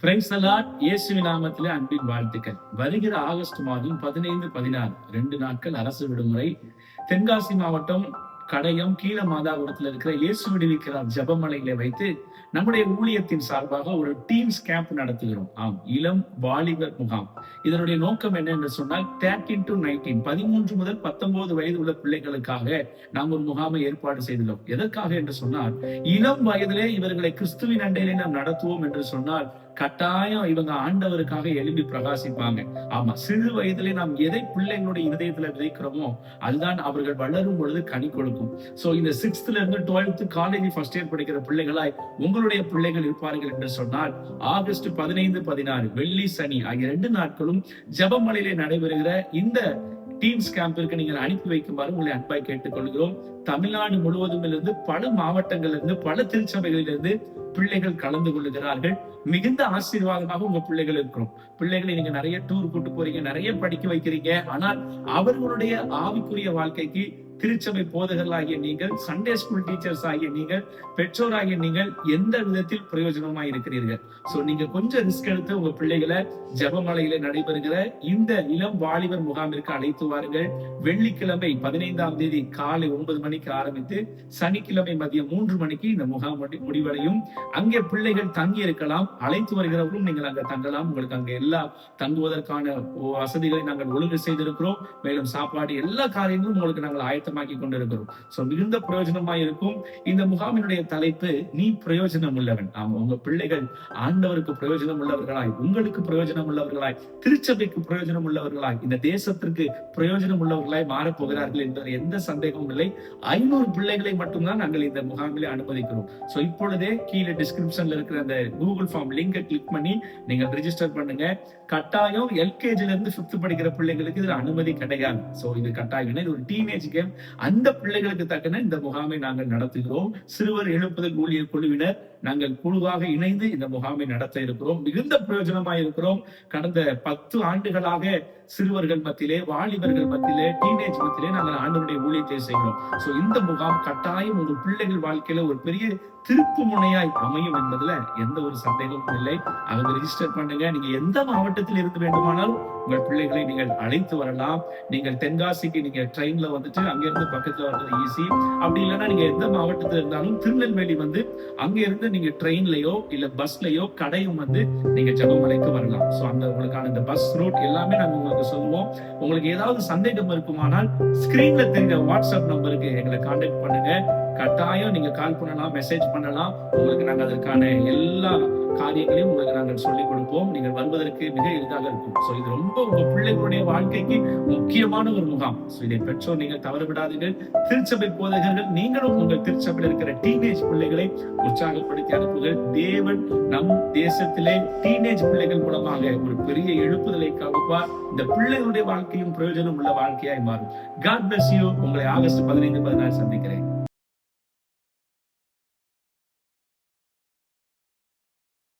இயேசுவி நாமத்திலே அன்பின் வாழ்த்துக்கள். வருகிற ஆகஸ்ட் மாதம் பதினைந்து பதினாறு ரெண்டு நாட்கள் அரசு விடுமுறை. தென்காசி மாவட்டம் கடையம் கீழ மாதாபுரத்தில் இருக்கிற இயேசு விடுவிக்கிறார் ஜபமலையில வைத்து நம்முடைய ஊழியத்தின் சார்பாக ஒரு டீம்ஸ் கேம்ப் நடத்துகிறோம். ஆம் இளம் வாலிபர் முகாம். இதனுடைய நோக்கம் என்ன என்று சொன்னால் தேர்ட்டின் டு நைன்டீன் பதிமூன்று முதல் பத்தொன்பது வயது உள்ள பிள்ளைகளுக்காக நாம் ஒரு முகாமை ஏற்பாடு செய்துள்ளோம். எதற்காக என்று சொன்னால் இளம் வயதிலே இவர்களை கிறிஸ்துவின் அண்டையிலே நாம் நடத்துவோம் என்று சொன்னால் கட்டாயம் இவங்க ஆண்டவருக்காக எழும்பி பிரகாசிப்பாங்க. ஆமா சிறு வயதிலே நாம் எதை பிள்ளைங்களுடைய இருதயத்துல விதைக்கிறோமோ அதுதான் அவர்கள் வளரும் பொழுது கனி கொடுக்கும். சோ இந்த சிக்ஸ்த்ல இருந்து டுவெல்த் காலேஜ் ஃபர்ஸ்ட் இயர் படிக்கிற பிள்ளைகளாய் உங்களுடைய பிள்ளைகள் இருப்பார்கள் என்று சொன்னால் ஆகஸ்ட் பதினைந்து பதினாறு வெள்ளி சனி ஆகிய ரெண்டு நாட்களும் ஜெபமலையிலே நடைபெறுகிற இந்த டீம்ஸ் கேம்பிற்கு நீங்கள் அனுப்பி வைக்குமாறு உங்களை அன்பாய் கேட்டுக்கொள்கிறோம். தமிழ்நாடு முழுவதும் இருந்து பல மாவட்டங்களிலிருந்து பல திருச்சபைகளிலிருந்து பிள்ளைகள் கலந்து கொள்ளுகிறார்கள். மிகுந்த ஆசீர்வாதமாக உங்க பிள்ளைகள் இருக்கிறோம். பிள்ளைகளை நீங்க நிறைய டூர் கூட்டு போறீங்க நிறைய படிக்க வைக்கிறீங்க. ஆனால் அவர்களுடைய ஆவிக்குரிய வாழ்க்கைக்கு திருச்சபை போதகர்களாகிய நீங்கள் சண்டே ஸ்கூல் டீச்சர்ஸ் ஆகிய நீங்கள் பெற்றோராகிய நீங்கள் எந்த விதத்தில் பிரயோஜனமா இருக்கிறீர்கள்? சோ நீங்க கொஞ்சம் ரிஸ்க் எடுத்து உங்க பிள்ளைகளை ஜபமலையில நடைபெறுகிற இந்த இளம் வாலிபர் முகாமிற்கு அழைத்து வாருங்கள். வெள்ளிக்கிழமை பதினைந்தாம் தேதி காலை ஒன்பது மணிக்கு ஆரம்பித்து சனிக்கிழமை மதியம் மூன்று மணிக்கு இந்த முகாம் முடிவடையும். அங்கே பிள்ளைகள் தங்கி இருக்கலாம் அழைத்து வருகிறவர்களும் நீங்கள் அங்க தங்கலாம். உங்களுக்கு அங்க எல்லா தங்குவதற்கான வசதிகளை நாங்கள் ஒழுங்கு செய்திருக்கிறோம். மேலும் சாப்பாடு எல்லா காரியங்களும் உங்களுக்கு நாங்கள் ஆயத்தமாக்கி கொண்டிருக்கிறோம் சோ மிகுந்த பிரயோஜனமா இருக்கும் இந்த முகாமினுடைய தலைப்பு நீ பிரயோஜனம் உள்ளவன் ஆமா உங்க பிள்ளைகள் ஆண்டவருக்கு பிரயோஜனம் உள்ளவர்களாய் உங்களுக்கு பிரயோஜனம் உள்ளவர்களாய் திருச்சபைக்கு பிரயோஜனம் உள்ளவர்களாய் இந்த தேசத்திற்கு பிரயோஜனம் உள்ளவர்களாய் மாறப்போகிறார்கள் என்பதில் எந்த சந்தேகமும் இல்லை. ஐநூறு பிள்ளைகளை மட்டும்தான் நாங்கள் இந்த முகாமிலே அனுமதிக்கிறோம். சோ இப்பொழுதே கீழே டிஸ்கிரிப்ஷன்ல இருக்கிற அந்த கூகுள் ஃபார்ம் லிங்கை கிளிக் பண்ணி நீங்கள் ரெஜிஸ்டர் பண்ணுங்க. கட்டாயம் எல்கேஜில இருந்து பிப்த் படிக்கிற பிள்ளைங்களுக்கு இதுல அனுமதி கிடையாது. சோ இது கட்டாயம். இது ஒரு டீனேஜ் கேம் அந்த பிள்ளைகளுக்கு தக்கன இந்த முகாமை நாங்கள் நடத்துகிறோம். சிறுவர் எழுப்புதல் ஊழியர் குழுவினர் நாங்கள் குழுவாக இணைந்து இந்த முகாமை நடத்த இருக்கிறோம். மிகுந்த பிரயோஜனமாக இருக்கிறோம். கடந்த பத்து ஆண்டுகளாக சிறுவர்கள் மத்தியிலே வாலிபர்கள் மத்தியிலே டீனேஜ் மத்தியிலே நாங்கள் ஆண்டவருடைய ஊழியத்தை செய்கிறோம். சோ இந்த முகாம் கட்டாயம் ஒரு பிள்ளைகள் வாழ்க்கையில ஒரு பெரிய திருப்பு முனையாய் அமையும் என்பதுல எந்த ஒரு சந்தேகமும் இல்லை. அவங்க ரிஜிஸ்டர் பண்ணுங்க. நீங்க எந்த மாவட்டத்தில் இருந்து வேண்டுமானாலும் உங்கள் பிள்ளைகளை நீங்கள் அழைத்து வரலாம். நீங்கள் தென்காசிக்கு நீங்க ட்ரெயின்ல வந்துட்டு அங்கிருந்து பக்கத்துல வர்றது ஈஸி அப்படி இல்லைன்னா நீங்க எந்த மாவட்டத்தில் இருந்தாலும் திருநெல்வேலி வந்து அங்க இருந்து நீங்க ட்ரெயின்லயோ இல்ல பஸ்லயோ கடையும் வந்து நீங்க ஜபமலைக்கு வரலாம். சோ அந்த உங்களுக்கான இந்த பஸ் ரூட் எல்லாமே நாங்க உங்களுக்கு சொல்லுவோம். உங்களுக்கு ஏதாவது சந்தேகம் இருக்குமானால் ஸ்கிரீன்ல தெரிஞ்ச வாட்ஸ்அப் நம்பருக்கு எங்களை கான்டாக்ட் பண்ணுங்க. கட்டாயம் நீங்க கால் பண்ணலாம் மெசேஜ் பண்ணலாம். உங்களுக்கு நாங்க அதற்கான எல்லா காரியங்களையும் உங்களுக்கு நாங்கள் சொல்லிக் கொடுப்போம். நீங்கள் வருவதற்கு மிக எளிதாக இருக்கும். சோ இது ரொம்ப உங்க பிள்ளைகளுடைய வாழ்க்கைக்கு முக்கியமான ஒரு முகாம். சோ இதை பெற்றோர் நீங்கள் தவற விடாதீர்கள் திருச்சபை போதகர்கள் நீங்களும் உங்கள் திருச்சபையில் இருக்கிற டீனேஜ் பிள்ளைகளை உற்சாகப்படுத்தி அனுப்புங்கள். தேவன் நம் தேசத்திலே டீனேஜ் பிள்ளைகள் மூலமாக ஒரு பெரிய எழுப்புதலை காப்பார் இந்த பிள்ளைகளுடைய வாழ்க்கையும் பிரயோஜனம் உள்ள வாழ்க்கையாய் மாறும். காட் பிளஸ் யூ உங்களை ஆகஸ்ட் பதினைந்து பதினாறு சந்திக்கிறேன்.